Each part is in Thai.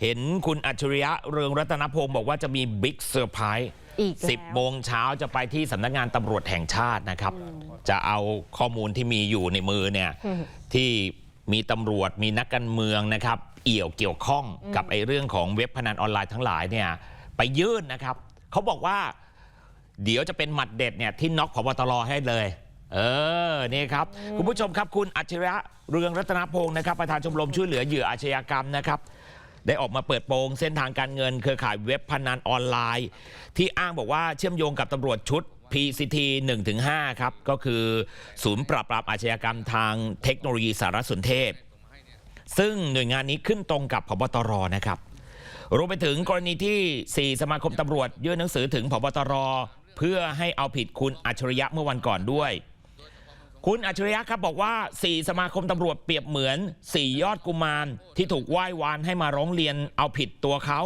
เห็นคุณอัจฉริยะเรืองรัตนพงศ์บอกว่าจะมีบิ๊กเซอร์ไพรส์อีกแล้ว10โมงเช้าจะไปที่สำนักงานตำรวจแห่งชาตินะครับ จะเอาข้อมูลที่มีอยู่ในมือเนี่ยที่มีตำรวจมีนักการเมืองนะครับ เอี่ยวเกี่ยวข้องกับไอ้เรื่องของเว็บพนันออนไลน์ทั้งหลายเนี่ยไปยื่นนะครับ เขาบอกว่า เดี๋ยวจะเป็นหมัดเด็ดเนี่ยที่น็อกพบตรให้เลย เออ นี่ครับ คุณผู้ชมครับคุณอัจฉริยะเรืองรัตนพงศ์นะครับ ประธานชมรมช่วยเหลือเหยื่ออาชญากรรมนะครับ ได้ออกมาเปิดโปงเส้นทางการเงิน เครือข่ายเว็บพนันออนไลน์ ที่อ้างบอกว่าเชื่อมโยงกับตำรวจชุด PCT 1-5 ครับ ก็คือศูนย์ปราบปรามอาชญากรรมทางเทคโนโลยีสารสนเทศ ซึ่งหน่วยงานนี้ขึ้นตรงกับพบตรนะครับรวมไปถึงกรณีที่ 4 สมาคมตำรวจยื่นหนังสือถึงพบตร เพื่อให้เอาผิดคุณอัจฉริยะเมื่อวันก่อนด้วย คุณอัจฉริยะครับบอกว่า 4 สมาคมตำรวจเปรียบเหมือน 4 ยอดกุมารที่ถูกไหว้วานให้มาร้องเรียนเอาผิดตัวเขา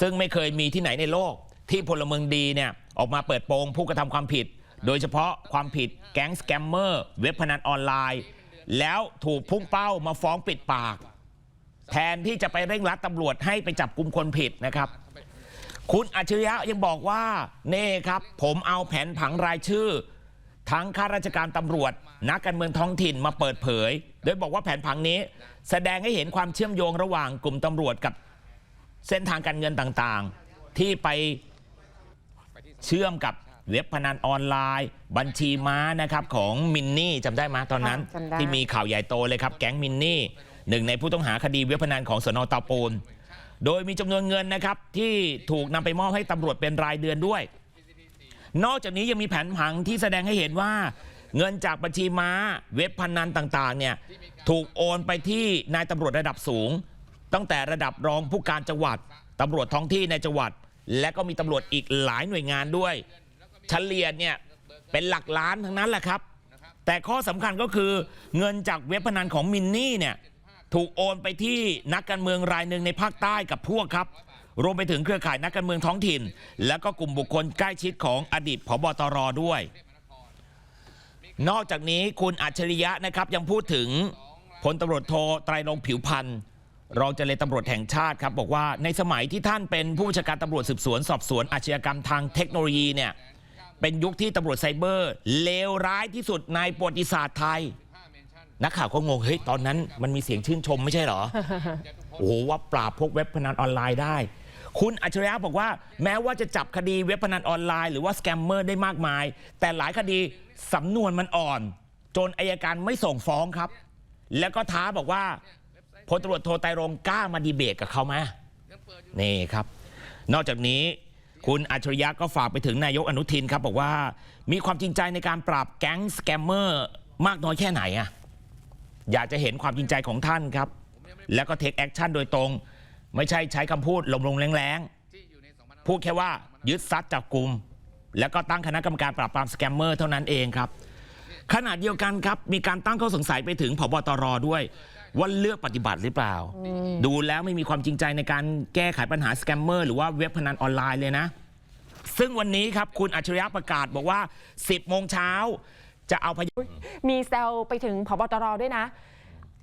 ซึ่งไม่เคยมีที่ไหนในโลก ที่พลเมืองดีเนี่ยออกมาเปิดโปงผู้กระทำความผิด โดยเฉพาะความผิดแก๊งสแกมเมอร์เว็บพนันออนไลน์ แล้วถูกพุ่งเป้ามาฟ้องปิดปาก แทนที่จะไปเร่งรัดตำรวจให้ไปจับกลุ่มคนผิดนะครับคุณอัจฉริยะยังบอกว่าเน่ครับผมเอาแผนผังรายชื่อ ทั้งข้าราชการตำรวจ นักการเมืองท้องถิ่นมาเปิดเผย โดยบอกว่าแผนผังนี้ แสดงให้เห็นความเชื่อมโยงระหว่างกลุ่มตำรวจกับเส้นทางการเงินต่างๆ ที่ไปเชื่อมกับเว็บพนันออนไลน์ บัญชีม้านะครับของมินนี่จำได้ไหมตอนนั้น ค่ะจำได้ ที่มีข่าวใหญ่โตเลยครับ แก๊งมินนี่หนึ่งในผู้ต้องหาคดีเว็บพนันของสนเตาปูน โดยมีจำนวนเงินนะครับที่ถูกนำไปมอบให้ตำรวจเป็นรายเดือนด้วย นอกจากนี้ยังมีแผนผังที่แสดงให้เห็นว่า เงินจากบัญชีม้าเว็บพนันต่างๆเนี่ยถูกโอนไปที่นายตำรวจระดับสูง ตั้งแต่ระดับรองผู้การจังหวัดตำรวจท้องที่ในจังหวัด และก็มีตำรวจอีกหลายหน่วยงานด้วยเฉลี่ยเนี่ยเป็นหลักล้านทั้งนั้นแหละครับ แต่ข้อสำคัญก็คือเงินจากเว็บพนันของมินนี่เนี่ยถูกโอนไปที่นักการเมืองรายหนึ่งในภาคใต้กับพวกครับ รวมไปถึงเครือข่ายนักการเมืองท้องถิ่น และก็กลุ่มบุคคลใกล้ชิดของอดีตผบตรด้วย นอกจากนี้คุณอัจฉริยะนะครับยังพูดถึงพลตำรวจโทไตรรงผิวพันธ์รองเจรตำรวจแห่งชาติครับบอกว่าในสมัยที่ท่านเป็นผู้บัญชาการตำรวจสืบสวน สอบสวนอาชญากรรมทางเทคโนโลยีเนี่ยเป็นยุคที่ตำรวจไซเบอร์ เลวร้ายที่สุดในประวัติศาสตร์ไทยนักข่าวก็งงเฮ้ยตอนนั้นมันมีเสียงชื่นชมไม่ใช่เหรอ โอ้โหว่าปราบพวกเว็บพนันออนไลน์ได้ คุณอัจฉริยะบอกว่า แม้ว่าจะจับคดีเว็บพนันออนไลน์หรือว่าสแกมเมอร์ได้มากมาย แต่หลายคดีสำนวนมันอ่อน จนอายการไม่ส่งฟ้องครับ แล้วก็ท้าบอกว่าพลตำรวจโทไตรรงกล้ามาดีเบตกับเขาไหมนี่ครับ นอกจากนี้คุณอัจฉริยะก็ฝากไปถึงนายกอนุทินครับ บอกว่ามีความจริงใจในการปราบแก๊งสแกมเมอร์มากน้อยแค่ไหนอะอยากจะเห็นความจริงใจของท่านครับ แล้วก็เทคแอคชั่นโดยตรง ไม่ใช่ใช้คำพูดลงๆแรงๆ พูดแค่ว่ายึดซัดจับกลุ่มแล้วก็ตั้งคณะกรรมการปราบปรามสแกมเมอร์เท่านั้นเองครับ ขณะเดียวกันครับ มีการตั้งข้อสงสัยไปถึงผบตรด้วย ว่าเลือกปฏิบัติหรือเปล่า ดูแล้วไม่มีความจริงใจในการแก้ไขปัญหาสแกมเมอร์หรือว่าเว็บพนันออนไลน์เลยนะ ซึ่งวันนี้ครับคุณอัจฉริยะประกาศบอกว่า 10 โมงเช้าจะเอาพยานมีแซวไปถึงพบตรด้วยนะ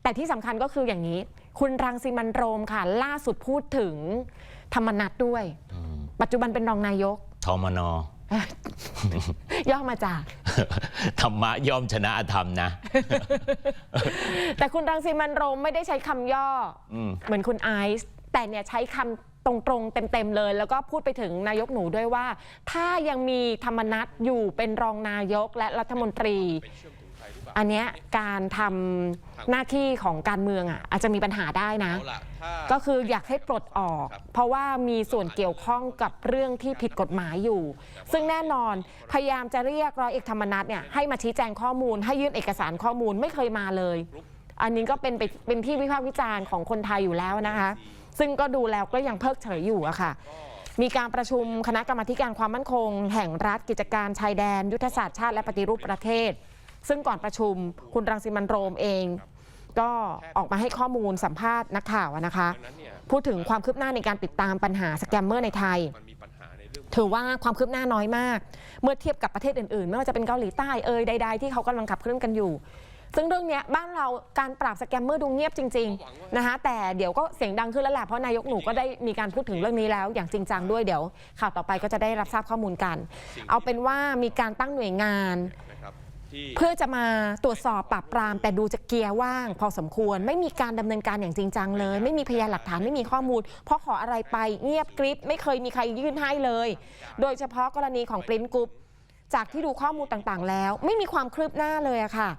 แต่ที่สำคัญก็คืออย่างนี้ คุณรังสิมันต์โรมค่ะ ล่าสุดพูดถึงธรรมนัตด้วย ปัจจุบันเป็นรองนายกทมน ย่อมาจาก ธรรมะย่อมชนะอธรรมนะ แต่คุณรังสิมันต์โรมไม่ได้ใช้คำย่ออม เหมือนคุณไอซ์แต่เนี่ยใช้คำตรงๆ เต็มๆเลย แล้วก็พูดไปถึงนายกหนูด้วยว่า ถ้ายังมีธรรมนัตอยู่เป็นรองนายกและรัฐมนตรี อันเนี้ยการทำหน้าที่ของการเมืองอะอาจจะมีปัญหาได้นะ เอาล่ะถ้า ก็คืออยากให้ปลดออกเพราะว่ามีส่วนเกี่ยวข้องกับเรื่องที่ผิดกฎหมายอยู่ ซึ่งแน่นอนพยายามจะเรียกร้อยเอกธรรมนัฐเนี่ยให้มาชี้แจงข้อมูล ให้ยื่นเอกสารข้อมูลไม่เคยมาเลย อันนี้ก็เป็นไปเป็นที่วิพากษ์วิจารณ์ของคนไทยอยู่แล้วนะคะ ซึ่งก็ดูแล้วก็ยังเพิกเฉยอยู่อะค่ะ มีการประชุมคณะกรรมาธิการความมั่นคง แห่งรัฐกิจการชายแดน ยุทธศาสตร์ชาติและปฏิรูปประเทศ ซึ่งก่อนประชุมคุณรังสิมันต์โรมเอง ก็ออกมาให้ข้อมูลสัมภาษณ์นักข่าวอะนะคะนั้นเนี่ยพูดถึงความคืบหน้าในการติดตามปัญหาสแกมเมอร์ในไทยมันมีปัญหาในเรื่องถือว่าความคืบหน้าน้อยมาก เมื่อเทียบกับประเทศอื่นๆ ไม่ว่าจะเป็นเกาหลีใต้เอ่ยใด ๆ ที่เขากำลังขับเคลื่อนกันอยู่ ซึ่งเรื่องเนี้ยบ้านเราการปราบสแกมเมอร์ดูเงียบจริงๆนะคะแต่เดี๋ยวก็เสียงดังขึ้นแล้วแหละเพราะนายกหนูก็ได้มีการพูดถึงเรื่องนี้แล้วอย่างจริงจังด้วยเดี๋ยว ข่าวต่อไปก็จะได้รับทราบข้อมูลกัน เอาเป็นว่ามีการตั้งหน่วยงานนะครับที่ เพื่อจะมาตรวจสอบปราบปราม แต่ดูจะเกียร์ว่าง พอสมควรไม่มีการดำเนินการอย่างจริงจังเลย ไม่มีพยานหลักฐานไม่มีข้อมูล เพราะขออะไรไปเงียบกริบไม่เคยมีใครยื่นให้เลย โดยเฉพาะกรณีของปรินกรุ๊ปจากที่ดูข้อมูลต่างๆ แล้ว ไม่มีความคืบหน้าเลยอะค่ะ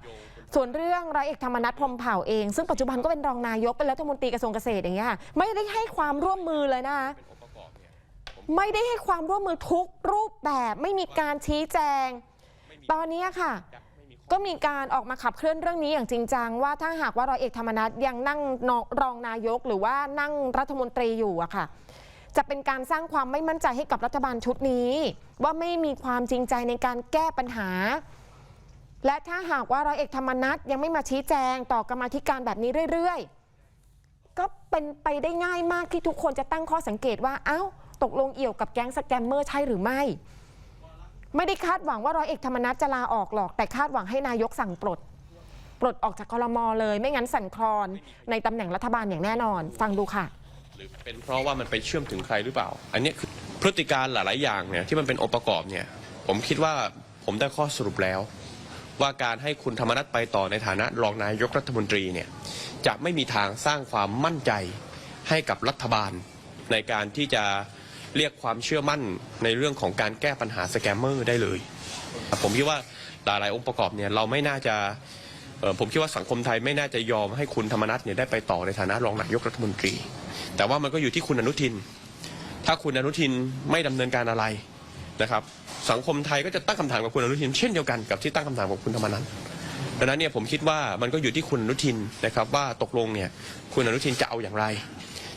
ส่วนเรื่องร้อยเอกธรรมนัฐพรหมเผ่าเอง ซึ่งปัจจุบันก็เป็นรองนายกเป็นรัฐมนตรีกระทรวงเกษตรอย่างเงี้ยค่ะไม่ได้ให้ความร่วมมือเลยนะคะไม่ได้ให้ความร่วมมือทุกรูปแบบไม่มีการชี้แจง ตอนนี้ค่ะ ก็มีการออกมาขับเคลื่อนเรื่องนี้อย่างจริงจังว่าถ้าหากว่าร้อยเอกธรรมนัฐยังนั่งรองนายก หรือว่านั่งรัฐมนตรีอยู่อะค่ะ จะเป็นการสร้างความไม่มั่นใจให้กับรัฐบาลชุดนี้ ว่าไม่มีความจริงใจในการแก้ปัญหา และถ้าหากว่าร้อยเอกธรรมนัฐยังไม่มาชี้แจงต่อกรรมาธิการแบบนี้เรื่อยๆ ก็เป็นไปได้ง่ายมากที่ทุกคนจะตั้งข้อสังเกตว่าเอ้าตกลงเอี่ยวกับแก๊งสแกมเมอร์ใช่หรือไม่ ไม่ได้คาดหวังว่าร้อยเอกธรรมนัฐจะลาออกหรอก แต่คาดหวังให้นายกสั่งปลด ปลดออกจากคอรมอเลย ไม่งั้นสั่นคลอนในตำแหน่งรัฐบาลอย่างแน่นอน ฟังดูค่ะ หรือเป็นเพราะว่ามันไปเชื่อมถึงใครหรือเปล่า อันนี้คือพฤติการหลาย ๆ อย่างเนี่ยที่มันเป็นองค์ประกอบเนี่ย ผมคิดว่าผมได้ข้อสรุปแล้ว ว่าการให้คุณธรรมนัฐไปต่อในฐานะรองนายกรัฐมนตรีเนี่ยจะไม่มีทางสร้างความมั่นใจให้กับรัฐบาลในการที่จะ เรียกความเชื่อมั่นในเรื่องของการแก้ปัญหาสแกมเมอร์ได้เลย ผมคิดว่าหลาย ๆ องค์ประกอบเนี่ยเราไม่น่าจะผมคิดว่าสังคมไทยไม่น่าจะยอมให้คุณธรรมนัฐเนี่ยได้ไปต่อในฐานะรองนายกรัฐมนตรี แต่ว่ามันก็อยู่ที่คุณอนุทิน ถ้าคุณอนุทินไม่ดำเนินการอะไรนะครับ สังคมไทยก็จะตั้งคำถามกับคุณอนุทิน เช่นเดียวกันกับที่ตั้งคำถามกับคุณธรรมนัฐดังนั้นเนี่ยผมคิดว่ามันก็อยู่ที่คุณอนุทินนะครับว่าตกลงเนี่ยคุณอนุทินจะเอาอย่างไร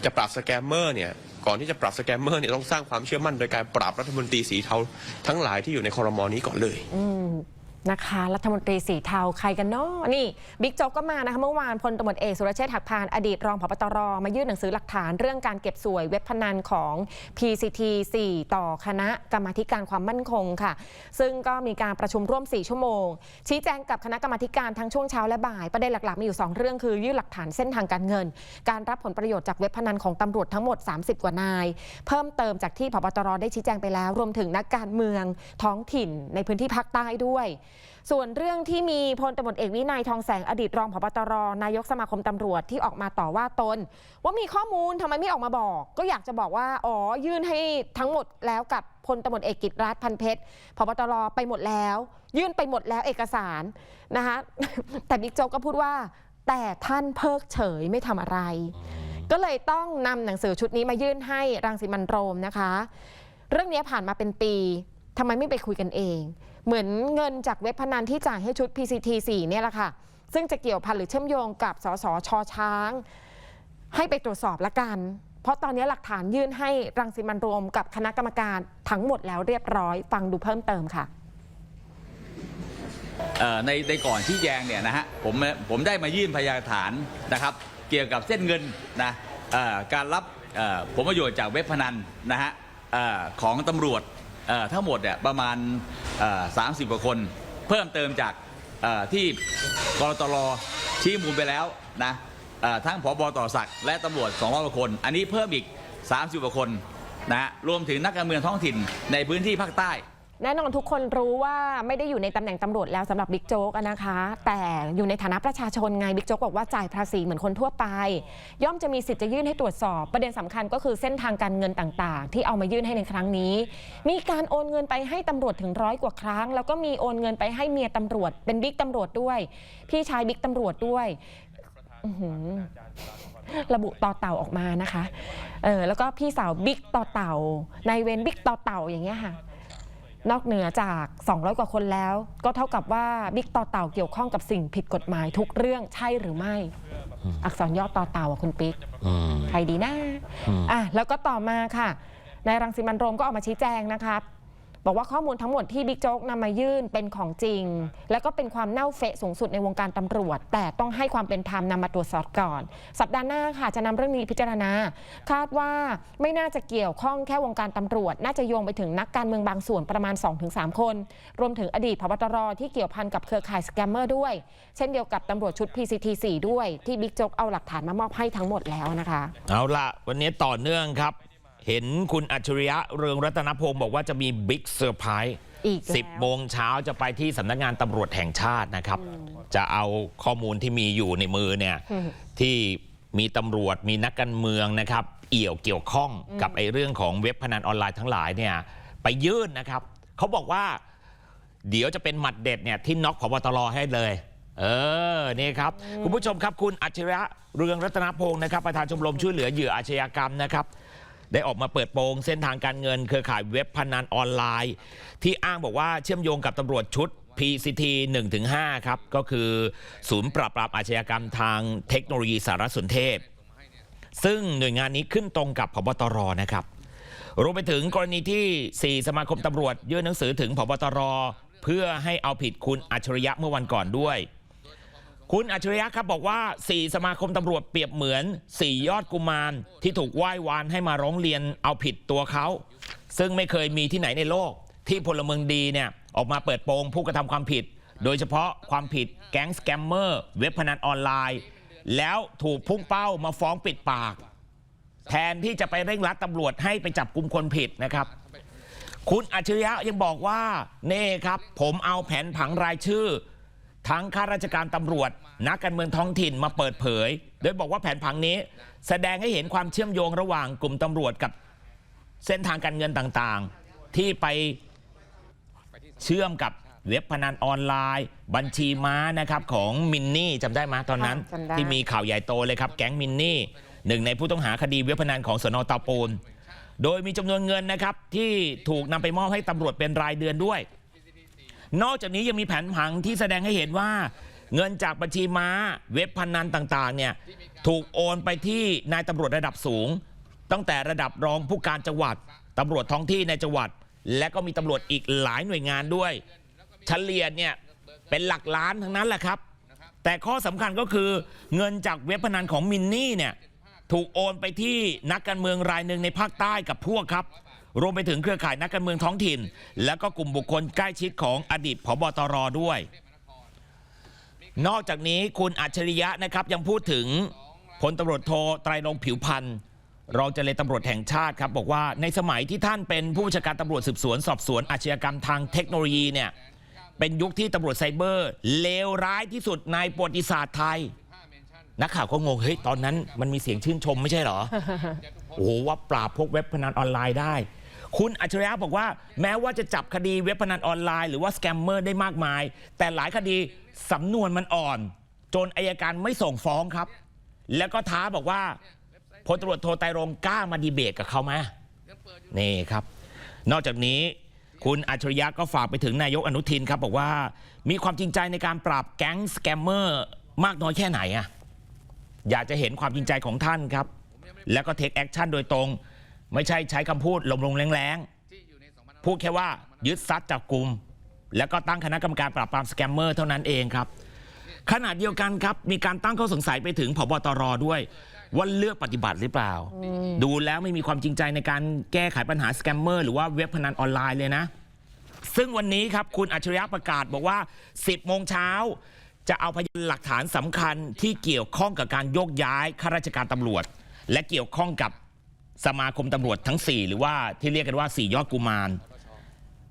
จะปราบสแกมเมอร์เนี่ย ก่อนที่จะปรับสแกมเมอร์เนี่ยต้องสร้างความเชื่อมั่นโดยการปรับรัฐมนตรีสีเทาทั้งหลายที่อยู่ในคอรมอนี้ก่อนเลยอื นะคะ รัฐมนตรีสีเทาใครกันเนาะนี่บิ๊กโจ๊กก็มานะคะเมื่อวานพลตำรวจเอกสุรเชษฐ์หักพานอดีตรองผบตรมายื่นหนังสือหลักฐานเรื่องการเก็บสวยเว็บพนันของ PCT 4 ต่อคณะกรรมาธิการความมั่นคงค่ะ ซึ่งก็มีการประชุมร่วม 4 ชั่วโมง ชี้แจงกับคณะกรรมาธิการทั้งช่วงเช้าและบ่าย ประเด็นหลักๆมีอยู่ 2 เรื่องคือยื่นหลักฐานเส้นทางการเงิน การรับผลประโยชน์จากเว็บพนันของตำรวจทั้งหมด 30 กว่านาย เพิ่มเติมจากที่พบตรได้ชี้แจงไปแล้ว รวมถึงนักการเมืองท้องถิ่นในพื้นที่ภาคใต้ด้วยส่วนเรื่องที่มีพลตำรวจเอกวินัยทองแสงอดีตรองผบตรนายกสมาคมตำรวจที่ออกมาต่อว่าตน ว่ามีข้อมูลทำไมไม่ออกมาบอก ก็อยากจะบอกว่า อ๋อ ยื่นให้ทั้งหมดแล้วกับพลตำรวจเอกกิตรัฐพันเพชรพบตรไปหมดแล้ว ยื่นไปหมดแล้วเอกสารนะคะแต่บิ๊กโจ๊กก็พูดว่า แต่ท่านเพิกเฉยไม่ทำอะไร ก็เลยต้องนำหนังสือชุดนี้มายื่นให้รังสิมันโรมนะคะ เรื่องนี้ผ่านมาเป็นปีทำไมไม่ไปคุยกันเอง เหมือนเงินจากเว็บพนันที่จ่ายให้ชุด PCT 4เนี่ยแหละค่ะ ซึ่งจะเกี่ยวพันหรือเชื่อมโยงกับสสชช้าง ให้ไปตรวจสอบละกัน เพราะตอนนี้หลักฐานยื่นให้รังสิมันต์โรมกับคณะกรรมการทั้งหมดแล้วเรียบร้อย ฟังดูเพิ่มเติมค่ะในในก่อนที่แยงเนี่ยนะฮะผมผมได้มายื่นพยานฐานนะครับ เกี่ยวกับเส้นเงินนะการรับผลประโยชน์จากเว็บพนันนะฮะของตำรวจ เอ่อทั้งหมดเนี่ยประมาณเอ่อ30 กว่าคน เพิ่มเติมจากเอ่อที่กรตรชี้มูลไปแล้วนะเอ่อทั้งผบต่อศักดิ์และตำรวจ200กว่าคน อันนี้เพิ่มอีก 30 กว่าคนนะฮะรวมถึงนักการเมืองท้องถิ่นในพื้นที่ภาคใต้ แน่นอนทุกคนรู้ว่าไม่ได้อยู่ในตำแหน่งตำรวจแล้วสำหรับบิ๊กโจ๊กอะนะคะ แต่อยู่ในฐานะประชาชนไงบิ๊กโจ๊กบอกว่าจ่ายภาษีเหมือนคนทั่วไป ย่อมจะมีสิทธิ์จะยื่นให้ตรวจสอบ ประเด็นสำคัญก็คือเส้นทางการเงินต่างๆ ที่เอามายื่นให้ในครั้งนี้ มีการโอนเงินไปให้ตำรวจถึงร้อยกว่าครั้ง แล้วก็มีโอนเงินไปให้เมียตำรวจ เป็นบิ๊กตำรวจด้วย พี่ชายบิ๊กตำรวจด้วยอื้อหือ ระบุต่อเต่าออกมานะคะ เออแล้วก็พี่สาวบิ๊กต่อเต่านายเวนบิ๊กต่อเต่าอย่างเงี้ยค่ะ นอกเหนือจาก 200 กว่าคนแล้ว ก็เท่ากับว่าบิ๊กต่อเต่าเกี่ยวข้องกับสิ่งผิดกฎหมายทุกเรื่องใช่หรือไม่ อักษรย่อต่อเต่าอะคุณปิ๊กอืมใครดีนะอืมอะแล้วก็ต่อมาค่ะนายรังสิมันต์โรมก็ออกมาชี้แจงนะครั บอกว่าข้อมูลทั้งหมดที่บิ๊กโจ๊กนำมายื่นเป็นของจริง แล้วก็เป็นความเน่าเฟะสูงสุดในวงการตำรวจ แต่ต้องให้ความเป็นธรรมนำมาตรวจสอบก่อน สัปดาห์หน้าค่ะจะนำเรื่องนี้พิจารณา คาดว่าไม่น่าจะเกี่ยวข้องแค่วงการตำรวจ น่าจะโยงไปถึงนักการเมืองบางส่วนประมาณ 2-3 คน รวมถึงอดีตพบตรที่เกี่ยวพันกับเครือข่ายสแกมเมอร์ด้วย เช่นเดียวกับตำรวจชุด PCT 4 ด้วยที่บิ๊กโจ๊กเอาหลักฐานมามอบให้ทั้งหมดแล้วนะคะ เอาละวันนี้ต่อเนื่องครับ เห็นคุณอัจฉริยะเรืองรัตนพงศ์บอกว่าจะมีบิ๊กเซอร์ไพรส์อีกแล้วสิบโมงเช้าจะไปที่สำนักงานตำรวจแห่งชาตินะครับ จะเอาข้อมูลที่มีอยู่ในมือเนี่ยอืมที่มีตำรวจมีนักการเมืองนะครับ เอี่ยวเกี่ยวข้องกับไอ้เรื่องของเว็บพนันออนไลน์ทั้งหลายเนี่ยไปยื่นนะครับ เขาบอกว่า เดี๋ยวจะเป็นหมัดเด็ดเนี่ยที่น็อกพบตรให้เลย เออนี่ครับ คุณผู้ชมครับคุณอัจฉริยะเรืองรัตนพงศ์นะครับประธานชมรมช่วยเหลือเหยื่ออาชญากรรมนะครับ ได้ออกมาเปิดโปงเส้นทางการเงิน เครือข่ายเว็บพนันออนไลน์ ที่อ้างบอกว่าเชื่อมโยงกับตำรวจชุด PCT 1-5 ครับ ก็คือศูนย์ปราบปรามอาชญากรรมทางเทคโนโลยีสารสนเทศ ซึ่งหน่วยงานนี้ขึ้นตรงกับพบตรนะครับรวมไปถึงกรณีที่ 4 สมาคมตำรวจยื่นหนังสือถึงพบตร เพื่อให้เอาผิดคุณอัจฉริยะเมื่อวันก่อนด้วย คุณอัจฉริยะครับบอกว่า 4 สมาคมตำรวจเปรียบเหมือน 4 ยอดกุมาร ที่ถูกไหว้วานให้มาร้องเรียนเอาผิดตัวเขา ซึ่งไม่เคยมีที่ไหนในโลก ที่พลเมืองดีเนี่ยออกมาเปิดโปงผู้กระทำความผิด โดยเฉพาะความผิดแก๊งสแกมเมอร์เว็บพนันออนไลน์ แล้วถูกพุ่งเป้ามาฟ้องปิดปาก แทนที่จะไปเร่งรัดตำรวจให้ไปจับกลุ่มคนผิดนะครับคุณอัจฉริยะยังบอกว่าเน่ครับ ผมเอาแผนผังรายชื่อ ทั้งข้าราชการตำรวจ นักการเมืองท้องถิ่นมาเปิดเผย โดยบอกว่าแผนผังนี้ แสดงให้เห็นความเชื่อมโยงระหว่างกลุ่มตำรวจกับเส้นทางการเงินต่างๆ ที่ไปเชื่อมกับเว็บพนันออนไลน์ บัญชีม้านะครับของมินนี่จำได้ไหมตอนนั้น จำได้ ที่มีข่าวใหญ่โตเลยครับ แก๊งมินนี่หนึ่งในผู้ต้องหาคดีเว็บพนันของสนเตาปูน โดยมีจำนวนเงินนะครับที่ถูกนำไปมอบให้ตำรวจเป็นรายเดือนด้วย นอกจากนี้ยังมีแผนผังที่แสดงให้เห็นว่า เงินจากบัญชีม้าเว็บพนันต่างๆเนี่ยถูกโอนไปที่นายตำรวจระดับสูง ตั้งแต่ระดับรองผู้การจังหวัดตำรวจท้องที่ในจังหวัด และก็มีตำรวจอีกหลายหน่วยงานด้วย เฉลี่ยเนี่ยเป็นหลักล้านทั้งนั้นแหละครับ แต่ข้อสำคัญก็คือเงินจากเว็บพนันของมินนี่เนี่ยถูกโอนไปที่นักการเมืองรายหนึ่งในภาคใต้กับพวกครับ รวมไปถึงเครือข่ายนักการเมืองท้องถิ่น และก็กลุ่มบุคคลใกล้ชิดของอดีตผบตรด้วย นอกจากนี้คุณอัจฉริยะนะครับยังพูดถึงพลตำรวจโทไตรรงผิวพันธ์รองเจรตำรวจแห่งชาติครับ บอกว่าในสมัยที่ท่านเป็นผู้บัญชาการตำรวจสืบสวน สอบสวนอาชญากรรมทางเทคโนโลยีเนี่ยเป็นยุคที่ตำรวจไซเบอร์ เลวร้ายที่สุดในประวัติศาสตร์ไทย นักข่าวก็งงเฮ้ยตอนนั้นมันมีเสียงชื่นชมไม่ใช่เหรอ โอ้โหว่าปราบพวกเว็บพนันออนไลน์ได้ คุณอัจฉริยะบอกว่า แม้ว่าจะจับคดีเว็บพนันออนไลน์หรือว่าสแกมเมอร์ได้มากมาย แต่หลายคดีสำนวนมันอ่อน จนอายการไม่ส่งฟ้องครับ แล้วก็ท้าบอกว่าพลตำรวจโทไตรรงกล้ามาดีเบตกับเขาไหมนี่ครับ นอกจากนี้คุณอัจฉริยะก็ฝากไปถึงนายกอนุทินครับ บอกว่ามีความจริงใจในการปราบแก๊งสแกมเมอร์มากน้อยแค่ไหนอะอยากจะเห็นความจริงใจของท่านครับ แล้วก็เทคแอคชั่นโดยตรง ไม่ใช่ใช้คำพูดลมๆแรงๆพูดแค่ว่ายึดซัดจับกลุ่มแล้วก็ตั้งคณะกรรมการปราบปรามสแกมเมอร์เท่านั้นเองครับ ขณะเดียวกันครับ มีการตั้งข้อสงสัยไปถึงผบตรด้วยว่าเลือกปฏิบัติหรือเปล่า ดูแล้วไม่มีความจริงใจในการแก้ไขปัญหาสแกมเมอร์หรือว่าเว็บพนันออนไลน์เลยนะ ซึ่งวันนี้ครับคุณอัจฉริยะประกาศบอกว่า 10 โมงเช้า จะเอาพยานหลักฐานสำคัญที่เกี่ยวข้องกับการโยกย้ายข้าราชการตำรวจ และเกี่ยวข้องกับ สมาคมตำรวจทั้ง 4 หรือว่าที่เรียกกันว่า 4 ยอดกุมาร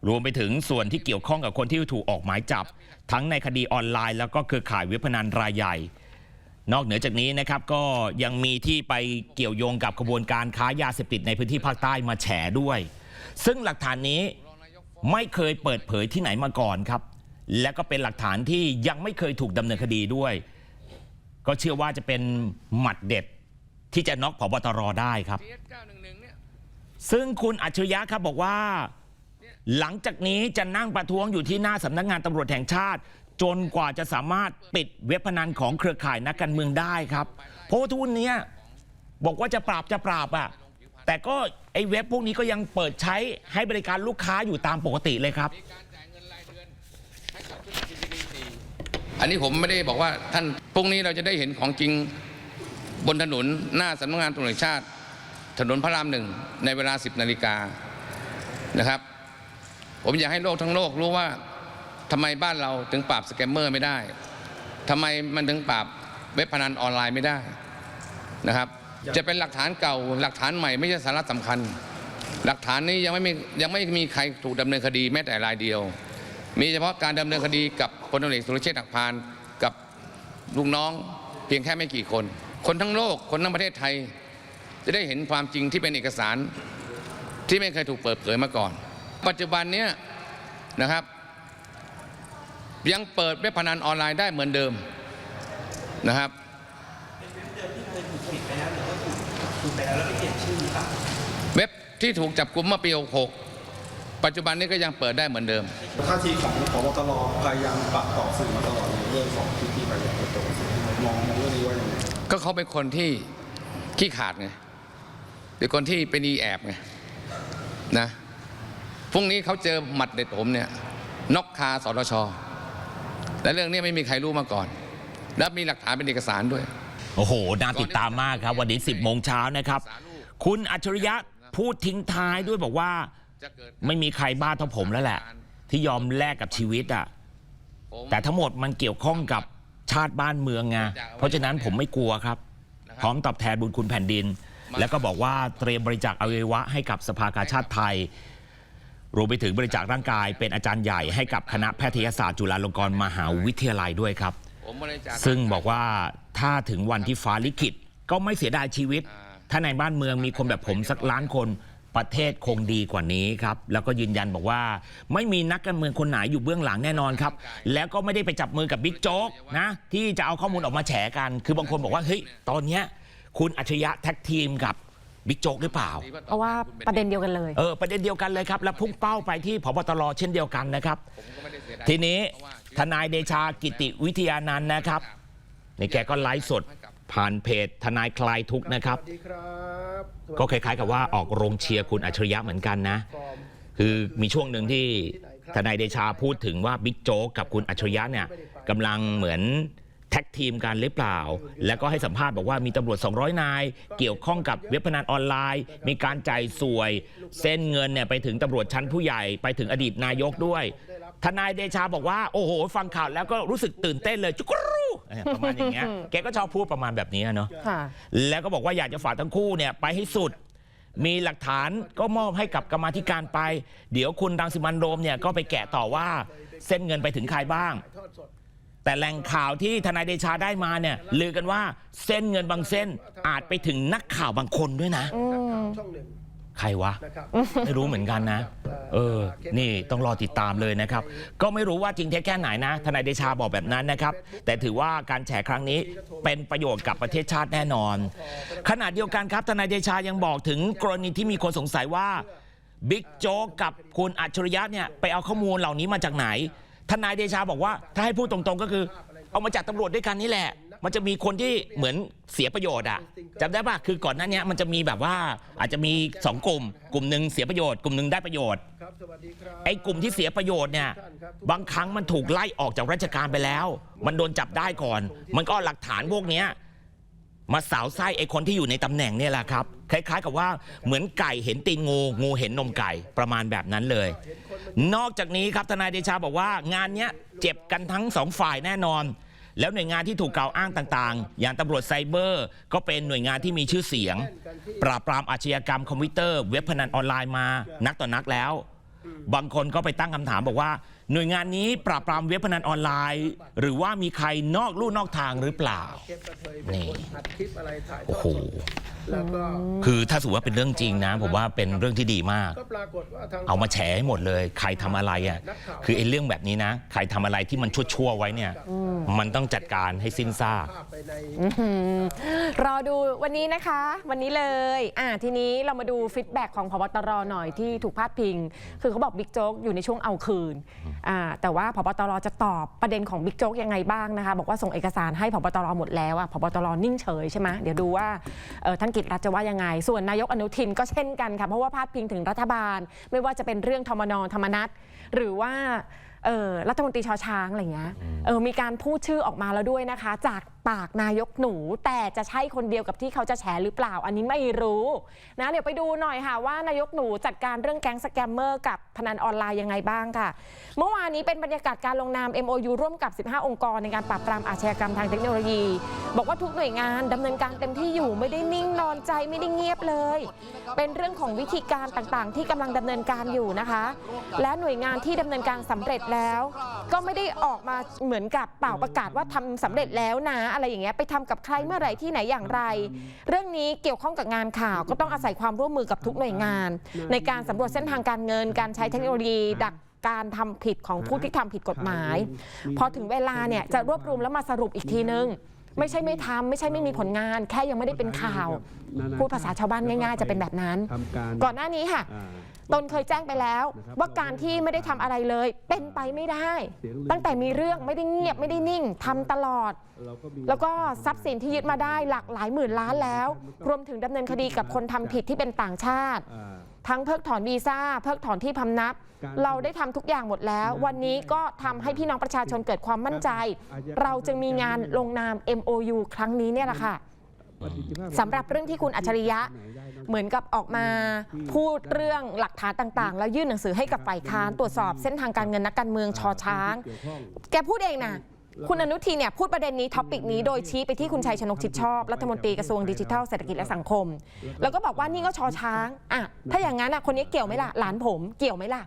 รวมไปถึงส่วนที่เกี่ยวข้องกับคนที่ถูกออกหมายจับ ทั้งในคดีออนไลน์ แล้วก็เครือข่ายเว็บพนันรายใหญ่ นอกเหนือจากนี้นะครับก็ยังมีที่ไปเกี่ยวโยงกับขบวนการค้ายาเสพติดในพื้นที่ภาคใต้มาแฉด้วย ซึ่งหลักฐานนี้ไม่เคยเปิดเผยที่ไหนมาก่อนครับ และก็เป็นหลักฐานที่ยังไม่เคยถูกดำเนินคดีด้วย ก็เชื่อว่าจะเป็นหมัดเด็ด ที่จะน็อกผบตรได้ครับ ซึ่งคุณอัจฉริยะครับบอกว่า หลังจากนี้จะนั่งประท้วงอยู่ที่หน้าสำนักงานตำรวจแห่งชาติ จนกว่าจะสามารถปิดเว็บพนันของเครือข่ายนักการเมืองได้ครับ เพราะว่าทุกวันนี้บอกว่าจะปราบจะปราบอะแต่ก็ไอ้เว็บพวกนี้ก็ยังเปิดใช้ให้บริการลูกค้าอยู่ตามปกติเลยครับ อันนี้ผมไม่ได้บอกว่าท่านพรุ่งนี้เราจะได้เห็นของจริง บนถนนหน้าสำนักงานตำรวจแห่งชาติ ถนนพระรามหนึ่งในเวลา 10นาฬิกานะครับ ผมอยากให้โลกทั้งโลกรู้ว่าทำไมบ้านเราถึงปราบสแกมเมอร์ไม่ได้ทำไมมันถึงปราบเว็บพนันออนไลน์ไม่ได้นะครับ จะเป็นหลักฐานเก่าหลักฐานใหม่ไม่ใช่สาระสำคัญ หลักฐานนี้ยังไม่มียังไม่มีใครถูกดำเนินคดีแม้แต่รายเดียว มีเฉพาะการดำเนินคดีกับพลตำรวจเอกสุรเชษฐ์หักพานกับลูกน้องเพียงแค่ไม่กี่คน คนทั้งโลกคนทั้งประเทศไทย จะได้เห็นความจริงที่เป็นเอกสารที่ไม่เคยถูกเปิดเผยมาก่อน ปัจจุบันเนี้ยนะครับ ยังเปิดเว็บพนันออนไลน์ได้เหมือนเดิมนะครับเว็บที่ถูกจับกุมเมื่อปี 66 ปัจจุบันนี้ก็ยังเปิดได้เหมือนเดิมท่าทีของพบตรพยายามปรับต่อสื่อมาตลอดในเรื่องของที่ที่ไปอย่างตรงมองมองเรื่องนี้ว่าอย่างไรก็เขาเป็นคนที่ขี้ขาดไงเป็นคนที่เป็นอีแอบไงนะพรุ่งนี้เขาเจอหมัดเด็ดผมเนี่ยนอกคาสตชและเรื่องนี้ไม่มีใครรู้มาก่อน และมีหลักฐานเป็นเอกสารด้วย โอ้โห น่าติดตามมากครับ วันนี้ 10 โมงเช้านะครับ คุณอัจฉริยะพูดทิ้งท้ายด้วยบอกว่า ไม่มีใครบ้าเท่าผมแล้วแหละ ที่ยอมแลกกับชีวิตอะแต่ทั้งหมดมันเกี่ยวข้องกับชาติบ้านเมืองไงเพราะฉะนั้นผมไม่กลัวครับ พร้อมตอบแทนบุญคุณแผ่นดิน แล้วก็บอกว่าเตรียมบริจาคอวัยวะให้กับสภากาชาติไทยรวมไปถึงบริจาคร่างกายเป็นอาจารย์ใหญ่ให้กับคณะแพทยศาสตร์จุฬาลงกรณ์มหาวิทยาลัยด้วยครับผมบริจาคซึ่งบอกว่าถ้าถึงวันที่ฟ้าลิขิตก็ไม่เสียดายชีวิต ถ้าในบ้านเมืองมีคนแบบผมสักล้านคน ประเทศคงดีกว่านี้ครับ แล้วก็ยืนยันบอกว่า ไม่มีนักการเมืองคนไหนอยู่เบื้องหลังแน่นอนครับ แล้วก็ไม่ได้ไปจับมือกับบิ๊กโจ๊กนะที่จะเอาข้อมูลออกมาแฉกัน คือบางคนบอกว่าเฮ้ยตอนเนี้ยคุณอัจฉริยะแท็กทีมกับบิ๊กโจ๊กหรือเปล่า เพราะว่าประเด็นเดียวกันเลย เออประเด็นเดียวกันเลยครับ แล้วพุ่งเป้าไปที่พบตรเช่นเดียวกันนะครับ ทีนี้ทนายเดชากิติวิทยานันต์นะครับนี่แกก็ไลฟ์สด ผ่านเพจทนายคลายทุกข์นะครับสวัสดีครับ ก็คล้ายๆ กับว่าออกโรงเชียร์คุณอัจฉริยะเหมือนกันนะ คือมีช่วงหนึ่งที่ทนายเดชาพูดถึงว่าบิ๊กโจ๊กกับคุณอัจฉริยะเนี่ยกำลังเหมือนแท็กทีมกันหรือเปล่า แล้วก็ให้สัมภาษณ์บอกว่ามีตำรวจ 200 นาย เกี่ยวข้องกับเว็บพนันออนไลน์ มีการจ่ายสวย เส้นเงินเนี่ยไปถึงตำรวจชั้นผู้ใหญ่ไปถึงอดีตนายกด้วย ทนายเดชาบอกว่า โอ้โห ฟังข่าวแล้วก็รู้สึกตื่นเต้นเลยจุกรูเออ ประมาณอย่างเงี้ยแกก็ชอบพูดประมาณแบบนี้เนาะค่ะ แล้วก็บอกว่าอยากจะฝากทั้งคู่เนี่ยไปให้สุด มีหลักฐานก็มอบให้กับกรรมาธิการไป เดี๋ยวคุณรังสิมันต์โรมเนี่ยก็ไปแกะต่อว่าเส้นเงินไปถึงใครบ้าง แต่แหล่งข่าวที่ทนายเดชาได้มาเนี่ยลือกันว่าเส้นเงินบางเส้นอาจไปถึงนักข่าวบางคนด้วยนะช่องหนึ่ง ใครวะนะครับไม่รู้เหมือนกันนะ เออ นี่ต้องรอติดตามเลยนะครับ ก็ไม่รู้ว่าจริงเท็จแค่ไหนนะ ทนายเดชาบอกแบบนั้นนะครับ แต่ถือว่าการแฉครั้งนี้เป็นประโยชน์กับประเทศชาติแน่นอน ขณะเดียวกันครับ ทนายเดชายังบอกถึงกรณีที่มีคนสงสัยว่าบิ๊กโจ๊กกับคุณอัจฉริยะเนี่ยไปเอาข้อมูลเหล่านี้มาจากไหน ทนายเดชาบอกว่าถ้าให้พูดตรงๆก็คือ เอามาจากตำรวจด้วยกันนี่แหละ มันจะมีคนที่เหมือนเสียประโยชน์อะจำได้ปะคือก่อนหน้านี้มันจะมีแบบว่าอาจจะมีสองกลุ่ม กลุ่มหนึ่งเสียประโยชน์กลุ่มหนึ่งได้ประโยชน์ครับสวัสดีครับไอ้กลุ่มที่เสียประโยชน์เนี่ยบางครั้งมันถูกไล่ออกจากราชการไปแล้ว มันโดนจับได้ก่อน มันก็เอาหลักฐานพวกเนี้ยมาสาวไส้ไอ้คนที่อยู่ในตำแหน่งเนี่ยแหละครับ คล้าย ๆ กับว่าเหมือนไก่เห็นตีนงู งูเห็นนมไก่ประมาณแบบนั้นเลย นอกจากนี้ครับทนายเดชาบอกว่างานเนี้ยเจ็บกันทั้งสองฝ่ายแน่นอน แล้วหน่วยงานที่ถูกกล่าวอ้างต่างๆ อย่างตำรวจไซเบอร์ ก็เป็นหน่วยงานที่มีชื่อเสียง ปราบปรามอาชญากรรมคอมพิวเตอร์เว็บพนันออนไลน์มานักต่อนักแล้ว บางคนก็ไปตั้งคำถามบอกว่า หน่วยงานนี้ปราบปรามเว็บพนันออนไลน์ หรือว่ามีใครนอกลู่นอกทางหรือเปล่า เก็บกระเทยเป็นคนอัดคลิปอะไรถ่ายทโอ้อดโห สดแล้วก็คือถ้าสมมติว่าเป็นเรื่องจริงนะ ผมว่าเป็นเรื่องที่ดีมาก ก็ปรากฏว่าทาง เอามาแฉให้หมดเลย ใครทำอะไรอะ คือไอ้เรื่องแบบนี้นะ ใครทำอะไรที่มันชั่วๆไว้เนี่ย มันต้องจัดการให้สิ้นซากภาพไปในรอดูวันนี้นะคะ วันนี้เลยอ่าทีนี้เรามาดูฟีดแบ็กของพบตรหน่อยที่ถูกพาดพิง คือเขาบอกบิ๊กโจ๊กอยู่ในช่วงเอาคืนแต่ว่าพบตรจะตอบประเด็นของบิ๊กโจ๊กยังไงบ้างนะคะ บอกว่าส่งเอกสารให้พบตรหมดแล้วอะพบตรนิ่งเฉยใช่ไหมเดี๋ยวดูว่าเอ่อท่านกิตรัฐจะว่ายังไง ส่วนนายกอนุทินก็เช่นกันค่ะเพราะว่าพาดพิงถึงรัฐบาล ไม่ว่าจะเป็นเรื่องธรรมนธรรมนัตหรือว่าเอ่อรัฐมนตรีชอช้างอะไรอย่างเงี้ยเออมีการพูดชื่อออกมาแล้วด้วยนะคะ จาก ปากนายกหนู แต่จะใช่คนเดียวกับที่เขาจะแฉหรือเปล่า อันนี้ไม่รู้นะเดี๋ยวไปดูหน่อยค่ะว่านายกหนูจัดการเรื่องแก๊งสแกมเมอร์กับพนันออนไลน์ยังไงบ้างค่ะ เมื่อวานนี้เป็นบรรยากาศการลงนาม MOU ร่วมกับ 15 องค์กรในการปราบปรามอาชญากรรมทางเทคโนโลยี บอกว่าทุกหน่วยงานดำเนินการเต็มที่อยู่ไม่ได้นิ่งนอนใจไม่ได้เงียบเลย เป็นเรื่องของวิธีการต่างๆ ที่กำลังดำเนินการอยู่นะคะ และหน่วยงานที่ดำเนินการสำเร็จแล้ว ก็ไม่ได้ออกมาเหมือนกับเป่าประกาศว่าทำสำเร็จแล้วนะอะไรอย่างเงี้ยไปทำกับใครเมื่อไหร่ที่ไหนอย่างไร เรื่องนี้เกี่ยวข้องกับงานข่าวก็ต้องอาศัยความร่วมมือกับทุกหน่วยงาน ในการสำรวจเส้นทางการเงิน การใช้เทคโนโลยีดักการทำผิดของผู้ที่ทำผิดกฎหมาย พอถึงเวลาเนี่ยจะรวบรวมแล้วมาสรุปอีกทีนึงไม่ใช่ไม่ทำไม่ใช่ไม่มีผลงาน แค่ยังไม่ได้เป็นข่าว พูดภาษาชาวบ้านง่ายๆ จะเป็นแบบนั้นทำการก่อนหน้านี้ค่ะอ่า ตนเคยแจ้งไปแล้ว ว่าการที่ไม่ได้ทำอะไรเลย เป็นไปไม่ได้ ตั้งแต่มีเรื่องไม่ได้เงียบไม่ได้นิ่งทำตลอดเราก็มีแล้วก็ทรัพย์สินที่ยึดมาได้หลักหลายหมื่นล้านแล้ว รวมถึงดำเนินคดีกับคนทำผิดที่เป็นต่างชาติอ่าทั้งเพิกถอนวีซ่าเพิกถอนที่พำนับการเราได้ทำทุกอย่างหมดแล้ว วันนี้ก็ทำให้พี่น้องประชาชนเกิดความมั่นใจ เราจึงมีงานลงนาม MOU ครั้งนี้เนี่ยแหละค่ะประสิทธิภาพสำหรับเรื่องที่คุณอัจฉริยะ เหมือนกับออกมาพูดเรื่องหลักฐานต่าง ๆ แล้วยื่นหนังสือให้กับฝ่ายค้านตรวจสอบเส้นทางการเงินนักการเมืองชอช้างเกี่ยวข้องแกพูดเองนะคุณอนุทินเนี่ยพูดประเด็นนี้ท็อปิกนี้โดยชี้ไปที่คุณชัยชนกชิดชอบ รัฐมนตรีกระทรวงดิจิทัลเศรษฐกิจและสังคม แล้วก็บอกว่านี่ก็ชอช้างอะถ้าอย่างนั้นอะคนนี้เกี่ยวไหมล่ะหลานผมเกี่ยวไหมล่ะ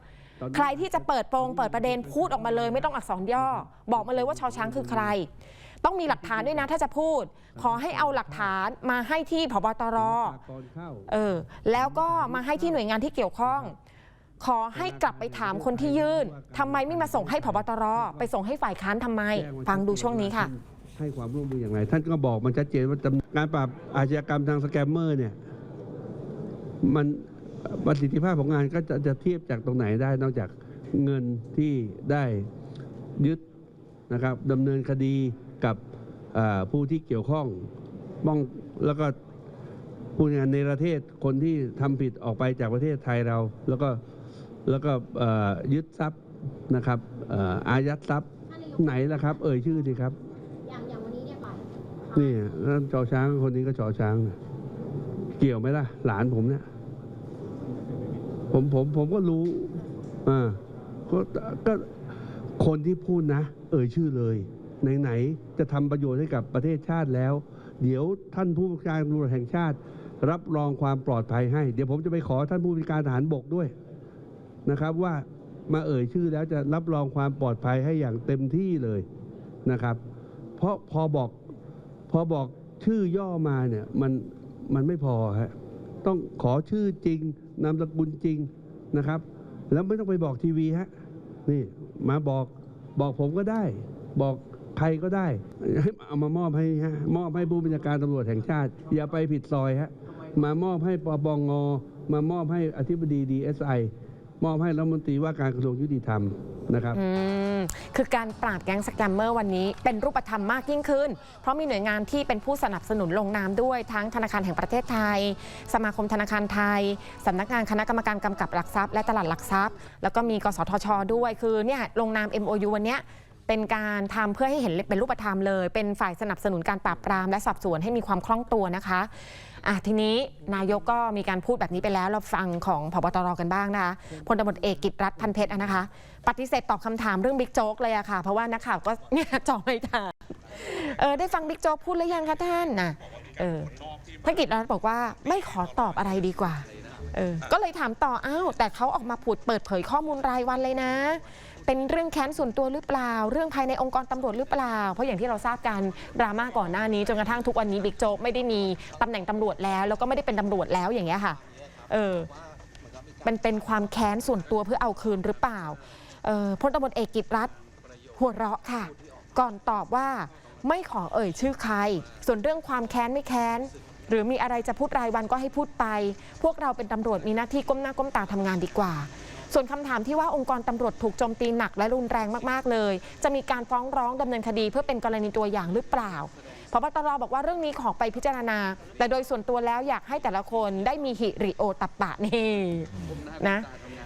ใครที่จะเปิดโปงเปิดประเด็นพูดออกมาเลยไม่ต้องอักษรย่อ บอกมาเลยว่าชอช้างคือใคร ต้องมีหลักฐานด้วยนะถ้าจะพูด ขอให้เอาหลักฐานมาให้ที่พบตรก่อนเข้าเออแล้วก็มาให้ที่หน่วยงานที่เกี่ยวข้อง ขอให้กลับไปถามคนที่ยื่นทำไมไม่มาส่งให้พบตรไปส่งให้ฝ่ายค้านทำไม ฟังดูช่วงนี้ค่ะ ให้ความร่วมมืออย่างไร ท่านก็บอกมันชัดเจนว่าจำการปราบอาชญากรรมทางสแกมเมอร์เนี่ยมันประสิทธิภาพของงานก็จะจะเทียบจากตรงไหนได้นอกจากเงินที่ได้ยึด นะครับดำเนินคดีกับอ่าผู้ที่เกี่ยวข้องบ้องแล้วก็ผู้งานในประเทศคนที่ทำผิดออกไปจากประเทศไทยเรา แล้วก็แล้วก็เอ่อยึดทรัพย์นะครับเอ่ออายัดทรัพย์ไหนล่ะครับ เอ่ยชื่อสิครับอย่างอย่างวันนี้เนี่ยบ่ายนี่นั่นจอช้างคนนี้ก็จอช้างนะเกี่ยวไหมล่ะ หลานผมเนี่ยผมผมผมก็รู้อ่าก็ก็ คนที่พูดนะ เอ่ยชื่อเลยไหนๆจะทำประโยชน์ให้กับประเทศชาติแล้ว เดี๋ยวท่านผู้บัญชาการตำรวจแห่งชาติ รับรองความปลอดภัยให้ เดี๋ยวผมจะไปขอท่านผู้บัญชาการทหารบกด้วยนะครับว่ามาเอ่ยชื่อแล้วจะรับรองความปลอดภัยให้อย่างเต็มที่เลยนะครับ เพราะพอบอกพอบอกชื่อย่อมาเนี่ยมันมันไม่พอฮะต้องขอชื่อจริงนามสกุลจริงนะครับ แล้วไม่ต้องไปบอกทีวีฮะ นี่มาบอกบอกผมก็ได้ บอกใครก็ได้เอามามอบให้ฮะมอบให้ผู้บัญชาการตำรวจแห่งชาติ อย่าไปผิดซอยฮะมามอบให้ปปงมามอบให้อธิบดีดีเอสไอ มอบให้รัฐมนตรีว่าการกระทรวงยุติธรรมนะครับคือการปราบแก๊งสแกมเมอร์วันนี้เป็นรูปธรรมมากยิ่งขึ้น เพราะมีหน่วยงานที่เป็นผู้สนับสนุนลงนามด้วยทั้งธนาคารแห่งประเทศไทย สมาคมธนาคารไทยสำนักงานคณะกรรมการกำกับหลักทรัพย์และตลาดหลักทรัพย์ แล้วก็มีกสทช ด้วยคือเนี่ยลงนาม MOU วันนี้เป็นการทำเพื่อให้เห็นเป็นรูปธรรมเลย เป็นฝ่ายสนับสนุนการปราบปรามและสอบสวนให้มีความคล่องตัวนะคะ อะทีนี้นายกก็มีการพูดแบบนี้ไปแล้ว เราฟังของพบตรกันบ้างนะคะพลตำรวจเอกกิตรัฐพันเพชรนะคะ ปฏิเสธตอบคำถามเรื่องบิ๊กโจ๊กเลยอะค่ะ เพราะว่านักข่าวก็เนี่ยจ่อไม่ถามเออได้ฟังบิ๊กโจ๊กพูดหรือยังคะท่านนะเออท่านกิตรัฐบอกว่าไม่ขอตอบอะไรดีกว่าเออก็เลยถามต่ออ้าวแต่เขาออกมาพูดเปิดเผยข้อมูลรายวันเลยนะ เป็นเรื่องแค้นส่วนตัวหรือเปล่า เรื่องภายในองค์กรตำรวจหรือเปล่า เพราะอย่างที่เราทราบกันดราม่าก่อนหน้านี้จนกระทั่งทุกวันนี้บิ๊กโจ๊กไม่ได้มีตำแหน่งตำรวจแล้ว แล้วก็ไม่ได้เป็นตำรวจแล้วอย่างเงี้ยค่ะ เออเป็นเป็นความแค้นส่วนตัวเพื่อเอาคืนหรือเปล่าพลตำรวจเอกกิตรัฐหัวเราะค่ะ ก่อนตอบว่าไม่ขอเอ่ยชื่อใคร ส่วนเรื่องความแค้นไม่แค้น หรือมีอะไรจะพูดรายวันก็ให้พูดไป พวกเราเป็นตำรวจมีหน้าที่ก้มหน้าก้มตาทำงานดีกว่า ส่วนคำถามที่ว่าองค์กรตำรวจถูกโจมตีหนักและรุนแรงมากๆเลย จะมีการฟ้องร้องดำเนินคดีเพื่อเป็นกรณีตัวอย่างหรือเปล่าพบตรบอกว่าเรื่องนี้ขอไปพิจารณา แต่โดยส่วนตัวแล้วอยากให้แต่ละคนได้มีหิริโอตัปปะนี่นะ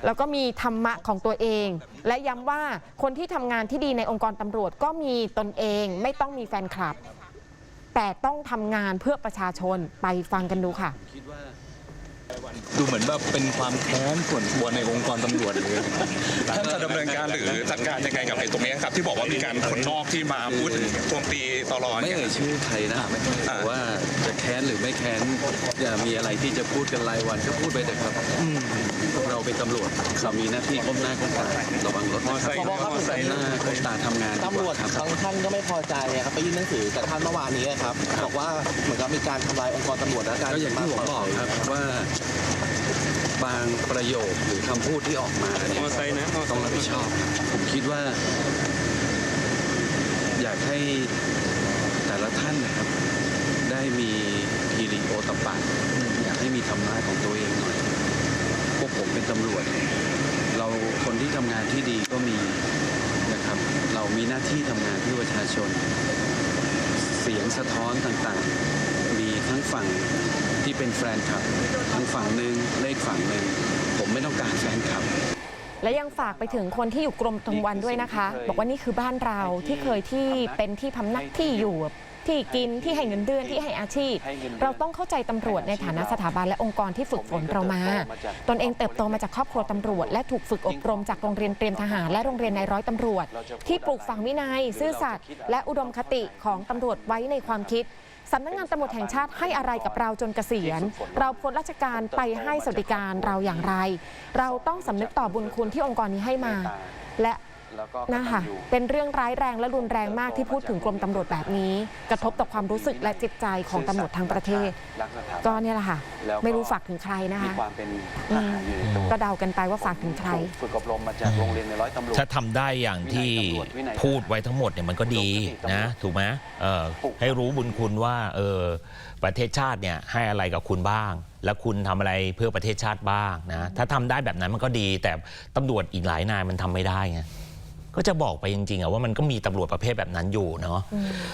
แล้วก็มีธรรมะของตัวเอง และย้ำว่าคนที่ทำงานที่ดีในองค์กรตำรวจก็มีตนเองไม่ต้องมีแฟนคลับ แต่ต้องทำงานเพื่อประชาชนไปฟังกันดูค่ะ ดูเหมือนแบบเป็นความแค้นส่วนตัวในองค์กรตำรวจเลยท่านจะดำเนินการหรือจัดการยังไงกับไอ้ตรงนี้ครับ ที่บอกว่ามีการคนนอกที่มาพูดถึงโจมตีตลอดไม่เนี่ยเอ่ยชื่อใครนะแต่ว่าจะแค้นหรือไม่แค้นจะมีอะไรที่จะพูดกันรายวันก็พูดไปเถอะครับ พวกเราเป็นตำรวจเรามีหน้าที่ก้มหน้าก้มตาระวังรถนะครับมอไซค์ก้มหน้าก้มตาทำงานดีกตำรวว่าจครับบางท่านก็ไม่พอใจครับไปยื่นหนังสือกับท่านเมื่อวานนี้ครับบอกว่าเหมือนกับมีการทำลายองค์กรตำรวจและการก็อย่างที่ผมบอกครับว่าบางประโยคหรือคำพูดที่ออกมาเนี่ยต้องรับผิดชอบครับผมคิดว่า อยากให้แต่ละท่านนะครับ ได้มีฮีริโอตปปะอยากให้มีธรรมะของตัวเองหน่อยพ วกผมเป็นตำรวจ เราคนที่ทำงานที่ดีก็มีนะครับ เรามีหน้าที่ทำงานเพื่อประชาชน เสียงสะท้อนต่างๆ มีทั้งฝั่งที่เป็นแฟนคลับ ทั้งฝั่งหนึ่งเลขฝั่งหนึ่งผมไม่ต้องการแฟนคลับและยังฝากไปถึงคนที่อยู่กรมตรงวันด้วยนะคะ บอกว่านี่คือบ้านเราที่เคยที่เป็นที่พำนักที่อยู่ ที่กินที่ให้เงินเดือนที่ให้อาชีพ เราต้องเข้าใจตำรวจในฐานะสถาบันและองค์กรที่ฝึกฝนเรามา ตนเองเติบโตมาจากครอบครัวตำรวจ และถูกฝึกอบรมจากโรงเรียนเตรียมทหารและโรงเรียนนายร้อยตำรวจ ที่ปลูกฝังวินัย ซื่อสัตย์และอุดมคติของตำรวจไว้ในความคิดสำนักงานตำรวจแห่งชาติให้อะไรกับเราจนเกษียณ เราพ้นราชการไปให้สวัสดิการเราอย่างไร เราต้องสำนึกต่อบุญคุณที่องค์กรนี้ให้มา และ นะคะเป็นเรื่องร้ายแรงและรุนแรงมากที่พูดถึงกรมตำรวจแบบนี้ กระทบต่อความรู้สึกและจิตใจของตำรวจทั้งประเทศ ก็เนี่ยแหละค่ะ ไม่รู้ฝากถึงใครนะคะอืมก็เดากันไปว่าฝากถึงใครฝึกอบรมมาจากโรงเรียนในร้อยตำรวจถ้าทำได้อย่างที่พูดไว้ทั้งหมดเนี่ยมันก็ดีนะถูกไหมเออให้รู้บุญคุณว่าเออประเทศชาติเนี่ยให้อะไรกับคุณบ้าง แล้วคุณทำอะไรเพื่อประเทศชาติบ้างนะถ้าทำได้แบบนั้นมันก็ดี แต่ตำรวจอีกหลายนายมันทำไม่ได้ไง ก็จะบอกไปจริงๆอะว่ามันก็มีตำรวจประเภทแบบนั้นอยู่เนาะ